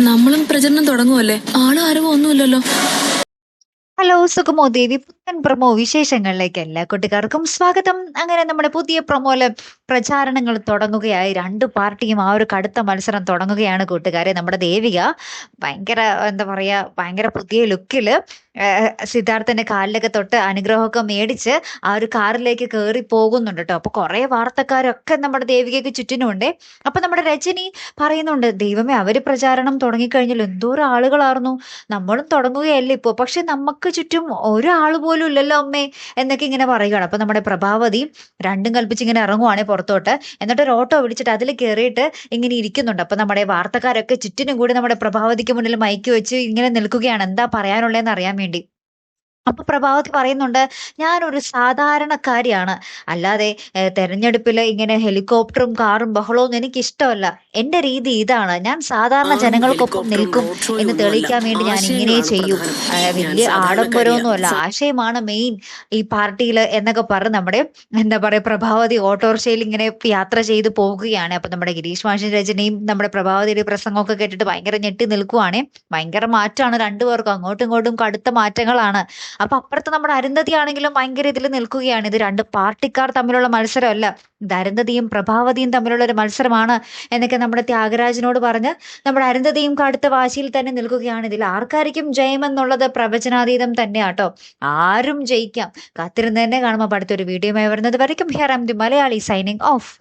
നമ്മളും പ്രചരണം തുടങ്ങുമല്ലേ ആളും ആരും ഒന്നുമില്ലല്ലോ. ഹലോ സുഖമോ ദേവി പ്രൊമോ വിശേഷങ്ങളിലേക്ക് എല്ലാ കൂട്ടുകാർക്കും സ്വാഗതം. അങ്ങനെ നമ്മുടെ പുതിയ പ്രമോല പ്രചാരണങ്ങൾ തുടങ്ങുകയായി. രണ്ട് പാർട്ടിയും ആ ഒരു കടുത്ത മത്സരം തുടങ്ങുകയാണ് കൂട്ടുകാരെ. നമ്മുടെ ദേവിക ഭയങ്കര എന്താ പറയാ ഭയങ്കര പുതിയ ലുക്കിൽ സിദ്ധാർത്ഥന്റെ കാലിലൊക്കെ തൊട്ട് അനുഗ്രഹമൊക്കെ മേടിച്ച് ആ ഒരു കാറിലേക്ക് കയറി പോകുന്നുണ്ട് കേട്ടോ അപ്പൊ കുറെ വാർത്തക്കാരൊക്കെ നമ്മുടെ ദേവികയ്ക്ക് ചുറ്റിനുണ്ട് അപ്പൊ നമ്മുടെ രജനി പറയുന്നുണ്ട് ദൈവമേ അവർ പ്രചാരണം തുടങ്ങിക്കഴിഞ്ഞാൽ എന്തോരം ആളുകളായിരുന്നു നമ്മളും തുടങ്ങുകയല്ലേ ഇപ്പോ. പക്ഷെ നമുക്ക് ചുറ്റും ഒരാൾ പോലും ഇല്ലല്ലോ അമ്മേ എന്നൊക്കെ ഇങ്ങനെ പറയുകയാണ്. അപ്പൊ നമ്മുടെ പ്രഭാവതി രണ്ടും കൽപ്പിച്ച് ഇങ്ങനെ ഇറങ്ങുവാണ് പുറത്തോട്ട്. എന്നിട്ട് ഒരു ഓട്ടോ വിളിച്ചിട്ട് അതിൽ കയറിയിട്ട് ഇങ്ങനെ ഇരിക്കുന്നുണ്ട്. അപ്പൊ നമ്മുടെ വാർത്തക്കാരൊക്കെ ചുറ്റിനും കൂടി നമ്മുടെ പ്രഭാവതിക്ക് മുന്നിൽ മയക്കി വെച്ച് ഇങ്ങനെ നിൽക്കുകയാണ്. എന്താ പറയാനുള്ളതെന്ന് അറിയാൻ വേണ്ടി. അപ്പൊ പ്രഭാവതി പറയുന്നുണ്ട് ഞാനൊരു സാധാരണക്കാരിയാണ്. അല്ലാതെ തെരഞ്ഞെടുപ്പിൽ ഇങ്ങനെ ഹെലികോപ്റ്ററും കാറും ബഹളവും എനിക്ക് ഇഷ്ടമല്ല എന്റെ രീതി ഇതാണ്. ഞാൻ സാധാരണ ജനങ്ങൾക്കൊപ്പം നിൽക്കും എന്ന് തെളിയിക്കാൻ വേണ്ടി ഞാൻ ഇങ്ങനെ ചെയ്യും. വലിയ ആഡംബരമൊന്നുമല്ല. ആശയമാണ് മെയിൻ ഈ പാർട്ടിയിൽ എന്നൊക്കെ പറഞ്ഞ് നമ്മുടെ എന്താ പറയുക പ്രഭാവതി ഓട്ടോറിക്ഷയിൽ ഇങ്ങനെ യാത്ര ചെയ്ത് പോകുകയാണ്. അപ്പൊ നമ്മുടെ ഗിരീഷ് മാഷിൻ രചനയും നമ്മുടെ പ്രഭാവതിയുടെ പ്രസംഗമൊക്കെ കേട്ടിട്ട് ഭയങ്കര ഞെട്ടി നിൽക്കുവാണേ. ഭയങ്കര മാറ്റമാണ് രണ്ടുപേർക്കും അങ്ങോട്ടും ഇങ്ങോട്ടും കടുത്ത മാറ്റങ്ങളാണ്. അപ്പൊ അപ്പുറത്ത് നമ്മുടെ അരുന്ധതി ആണെങ്കിലും ഭയങ്കര ഇതിൽ നിൽക്കുകയാണ്. ഇത് രണ്ട് പാർട്ടിക്കാർ തമ്മിലുള്ള മത്സരമല്ല. ഇത് അരുന്ധതിയും പ്രഭാവതിയും തമ്മിലുള്ള ഒരു മത്സരമാണ് എന്നൊക്കെ നമ്മുടെ ത്യാഗരാജനോട് പറഞ്ഞ് നമ്മുടെ അരുന്ധതിയും കടുത്ത വാശിയിൽ തന്നെ നിൽക്കുകയാണ്. ഇതിൽ ആർക്കായിരിക്കും ജയമെന്നുള്ളത് പ്രവചനാതീതം തന്നെയാട്ടോ. ആരും ജയിക്കാം. കാത്തിരുന്ന് തന്നെ കാണുമ്പോൾ അടുത്തൊരു വീഡിയോയുമായി വരുന്നത് വരയ്ക്കും. Here am the Malayali signing off